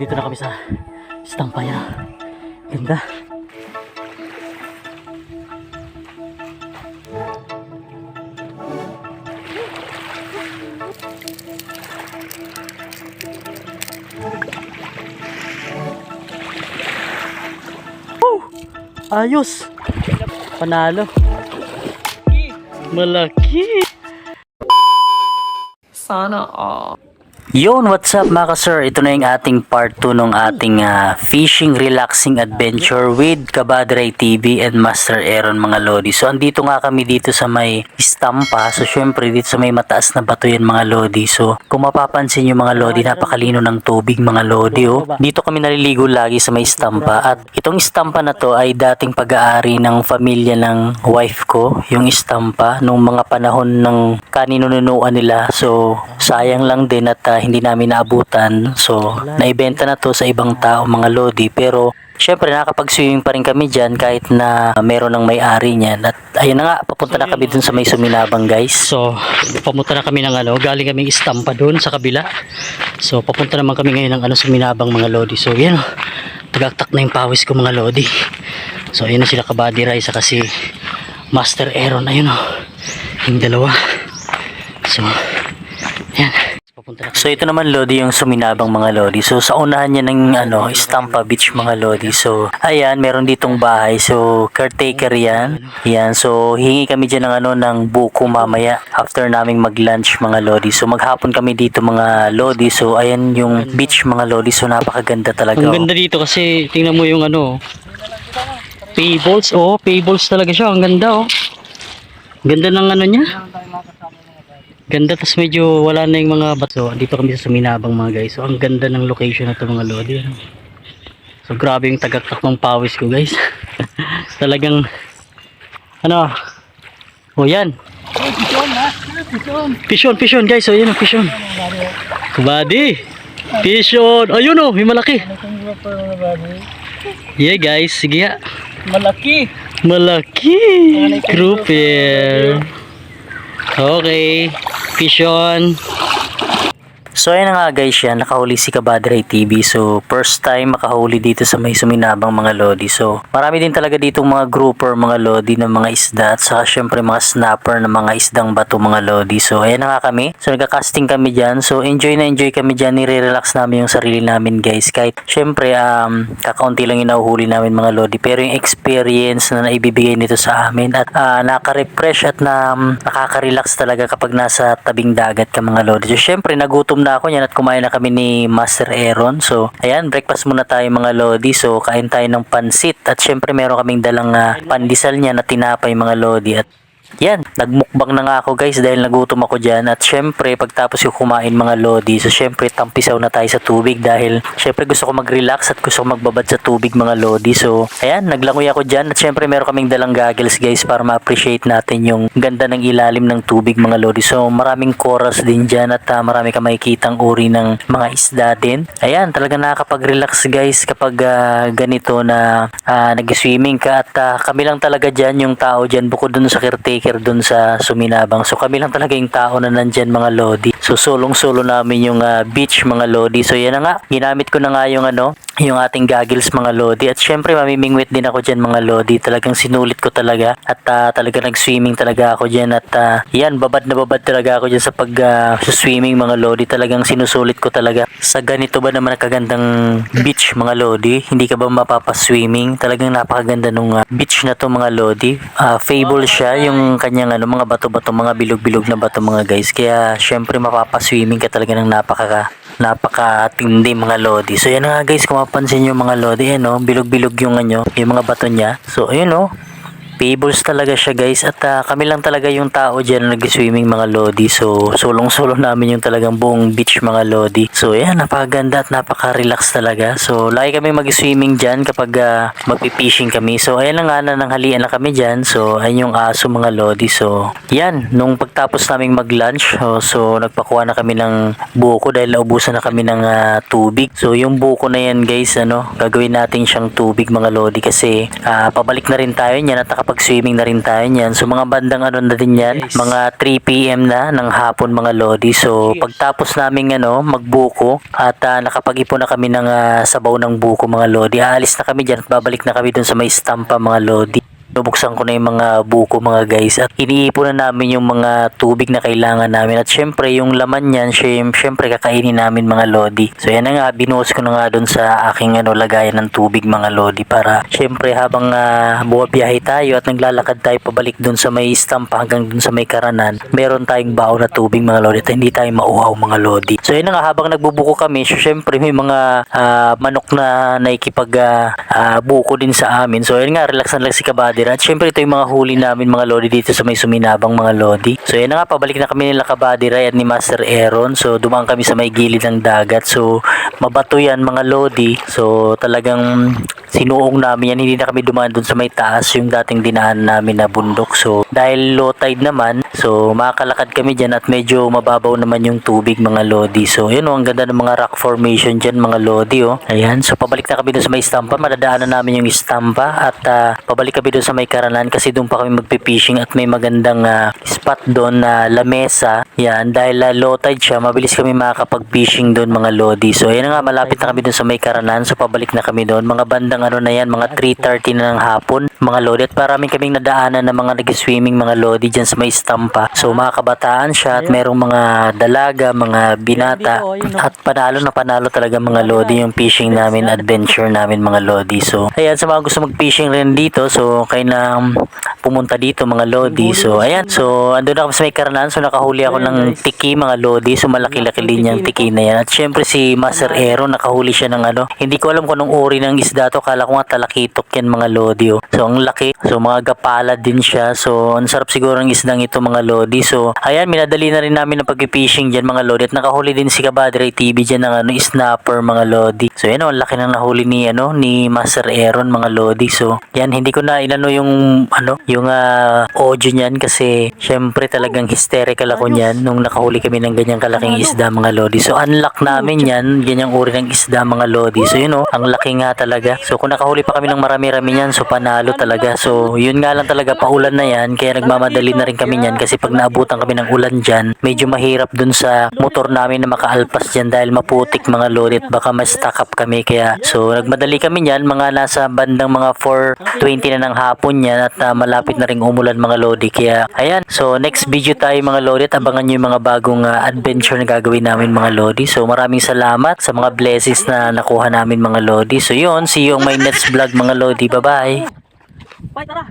Dito na kami sa Stampaya. Ganda. Woo! Ayos! Panalo. Malaki! Sana all. Yon, what's up mga sir? Ito na yung ating part 2 ng ating ah, fishing relaxing adventure with Kabadray TV and Master Aaron mga lodi. So andito nga kami dito sa may Istampa. So syempre dito sa may mataas na bato yan mga lodi. So kung mapapansin nyo mga lodi, napakalino ng tubig mga lodi. Oh. Dito kami naliligo lagi sa may Istampa. At itong Istampa na to ay dating pag-aari ng pamilya ng wife ko. Yung Istampa nung mga panahon ng kaninununuan nila. So sayang lang din at ah, hindi namin naabutan. So, naibenta na to sa ibang tao mga lodi. Pero, syempre nakakapag-swimming pa rin kami dyan kahit na meron ng may-ari niyan. At ayun na nga, papunta na kami dun sa may suminabang guys. So, papunta na kami ng ano, galing kaming istampa dun sa kabila. So, papunta naman kami ngayon ng ano, suminabang mga lodi. So, yan o. Tagaktak na yung pawis ko mga lodi. So, ayun na sila kabady Rai sa kasi Master Aaron. Ayun o. Yung dalawa. So. So ito naman Lodi yung suminabang mga Lodi. So sa unahan niya ng ano, Stampa Beach mga Lodi. So ayan, meron ditong bahay. So caretaker yan. Yan. So hingi kami dyan ng ano ng buko mamaya after naming mag-lunch mga Lodi. So maghapon kami dito mga Lodi. So ayan yung beach mga Lodi. So napakaganda talaga. Ang ganda dito kasi tingnan mo yung ano Payables. Oh, payables talaga siya. Ang ganda oh. Ganda ng ano niya. Ganda tas medyo wala na yung mga bato. Dito kami sa Suminabang mga guys. So ang ganda ng location na to mga lodi. ano. So grabe yung tagaktak ng pawis ko guys. Talagang ano. Oh yan. Pishon, pishon guys. So yun, pishon. Kubadi. Pishon. Ayun oh, may malaki. Yeah guys, sige nga. Malaki. Malaki. Grouper. Okay. Fish on. So ayun na nga guys yan, nakahuli si Kabadray TV. So first time makahuli dito sa may suminabang mga lodi. So marami din talaga ditong mga grouper mga lodi ng mga isda at saka syempre mga snapper ng mga isdang bato mga lodi. So ayan na nga kami. So nagka-casting kami dyan. So enjoy na enjoy kami dyan. Nire-relax namin yung sarili namin guys. Kahit syempre um, kakaunti lang yung nahuhuli namin mga lodi. Pero yung experience na naibibigay nito sa amin at uh, nakaka-refresh at na um, nakaka-relax talaga kapag nasa tabing dagat ka mga lodi. So syempre nagutom na ako yan at kumain na kami ni Master Aaron. So ayan, breakfast muna tayo mga lodi. So kain tayo ng pansit at syempre meron kaming dalang uh, pandesal niya na tinapay mga lodi at yan, nagmukbang na nga ako guys dahil nagutom ako dyan. At syempre pagtapos ko kumain mga lodi so syempre tampisaw na tayo sa tubig dahil syempre gusto ko mag-relax at gusto ko magbabad sa tubig mga lodi. So ayan, naglangoy ako dyan at syempre meron kaming dalang goggles guys para ma-appreciate natin yung ganda ng ilalim ng tubig mga lodi. So maraming chorus din dyan at uh, marami ka makikitang uri ng mga isda din. Ayan, talaga nakakapag-relax guys kapag uh, ganito na uh, nag-swimming ka. At uh, kami lang talaga dyan yung tao dyan bukod dun sa caretaker dun sa Suminabang. So kami lang talaga yung tao na nandyan mga lodi. So sulong-sulo namin yung uh, beach mga lodi. So yan na nga, ginamit ko na nga yung ano, yung ating goggles mga lodi. At syempre mamimingwit din ako dyan mga lodi. Talagang sinulit ko talaga. At uh, talaga nag-swimming talaga ako dyan. At uh, yan, babad na babad talaga ako dyan sa pag uh, swimming mga lodi. Talagang sinusulit ko talaga. Sa ganito ba naman nakagandang beach mga lodi? Hindi ka ba mapapaswimming? Talagang napakaganda nung uh, beach na to mga lodi. Uh, fable siya yung kanyang ano, mga bato-bato, mga bilog-bilog na bato mga guys. Kaya syempre mapapaswimming ka talaga ng napaka napakatindi mga lodi. So yan nga guys, kung mapansin nyo mga lodi, yan oh, bilog-bilog yung ano, yung mga bato niya. So ayun oh, Fables talaga siya guys. At uh, kami lang talaga yung tao dyan na nag-swimming mga lodi. So sulong-sulo namin yung talagang buong beach mga lodi. So yan napakaganda at napaka-relax talaga. So lagi kami mag-swimming dyan kapag uh, magpipishing kami. So ayan na nga na nanghalian na kami dyan. So ayun yung aso mga lodi. So yan nung pagtapos naming mag-lunch so, so nagpakuha na kami ng buko dahil naubusan na kami ng uh, tubig. So yung buko na yan guys ano gagawin natin siyang tubig mga lodi kasi uh, pabalik na rin tayo niyan at nakapag nakakapag-swimming na rin tayo niyan. So mga bandang ano na din yan, mga 3pm na ng hapon mga lodi. So pagtapos namin ano, magbuko at ah, nakapag-ipon na kami ng ah, sabaw ng buko mga lodi. Aalis na kami dyan at babalik na kami dun sa may stampa mga lodi. Nubuksan ko na yung mga buko mga guys at iniipon na namin yung mga tubig na kailangan namin at syempre yung laman niyan syem- syempre kakainin namin mga lodi. So yan na nga binuhos ko na nga doon sa aking ano lagayan ng tubig mga lodi para syempre habang uh, buwabiyahe tayo at naglalakad tayo pabalik doon sa may stampa hanggang doon sa may karanan meron tayong baon na tubig mga lodi at hindi tayo mauhaw mga lodi. So yan na nga habang nagbubuko kami so, syempre may mga ah, manok na naikipag ah, ah, buko din sa amin. So yan nga relax na lang si Kabadir at syempre ito yung mga huli namin mga lodi dito sa may suminabang mga lodi. So yan na nga pabalik na kami nila Kabadir at ni Master Aaron. So dumaan kami sa may gilid ng dagat. So mabato yan mga lodi. So talagang sinuong namin yan. Hindi na kami dumaan dun sa may taas yung dating dinaan namin na bundok. So dahil low tide naman, so makakalakad kami dyan at medyo mababaw naman yung tubig mga lodi. So yun oh, ang ganda ng mga rock formation dyan mga lodi oh. Ayan, so pabalik na kami dun sa may stampa. Madadaanan namin yung stampa at ah, pabalik kami dun sa may karanan kasi doon pa kami magpipishing at may magandang ah, spot doon na lamesa. Yan, dahil ah, low tide siya, mabilis kami makakapag-fishing doon mga lodi. So ayan nga, malapit na kami dun sa may karanan. So pabalik na kami doon. Mga bandang ano na yan, mga 3.30 na ng hapon mga lodi. At maraming kaming nadaanan ng mga nag-swimming mga lodi dyan sa may stampa. So mga kabataan siya at merong mga dalaga, mga binata. At panalo na panalo talaga mga lodi yung fishing namin, adventure namin mga lodi. So ayan, sa mga gusto mag-fishing rin dito, so kayo na um, pumunta dito mga lodi. So ayan, so andun na kami sa may karanan. So nakahuli ako ng tiki mga lodi. So malaki-laki din yung tiki na yan. At syempre si Master Aero nakahuli siya ng ano. Hindi ko alam kung anong uri ng isda to. Kala ko nga talakitok yan mga lodi. Oh. So ang laki. So mga gapala din siya. So ang sarap siguro ng isdang ito mga lodi. So ayan, minadali na rin namin ng pag-fishing dyan mga lodi. At nakahuli din si Kabadre TV dyan ng ano, snapper mga lodi. So yan oh, ang laki ng nahuli ni ano ni Master Aaron mga lodi. So yan, hindi ko na inano yung ano, yung ah, audio niyan kasi syempre talagang hysterical ako niyan nung nakahuli kami ng ganyang kalaking isda mga lodi. So unlock namin yan, ganyang uri ng isda mga lodi. So yun oh, ang laki nga talaga. So kung nakahuli pa kami ng marami-rami niyan, so panalo talaga. So yun nga lang talaga paulan na yan, kaya nagmamadali na rin kami niyan kasi pag naabutan kami ng ulan diyan, medyo mahirap dun sa motor namin na makaalpas diyan dahil maputik mga lodi at baka ma-stuck up kami. Kaya so nagmadali kami niyan, mga nasa bandang mga 4.20 na ng hapon yan at ah, malapit na ring umulan mga lodi. Kaya ayan, so next video tayo mga lodi at abangan nyo yung mga bagong ah, adventure na gagawin namin mga lodi. So maraming salamat sa mga blessings na nakuha namin mga lodi. So yun, see you on my next vlog mga lodi, bye bye Bye, tara.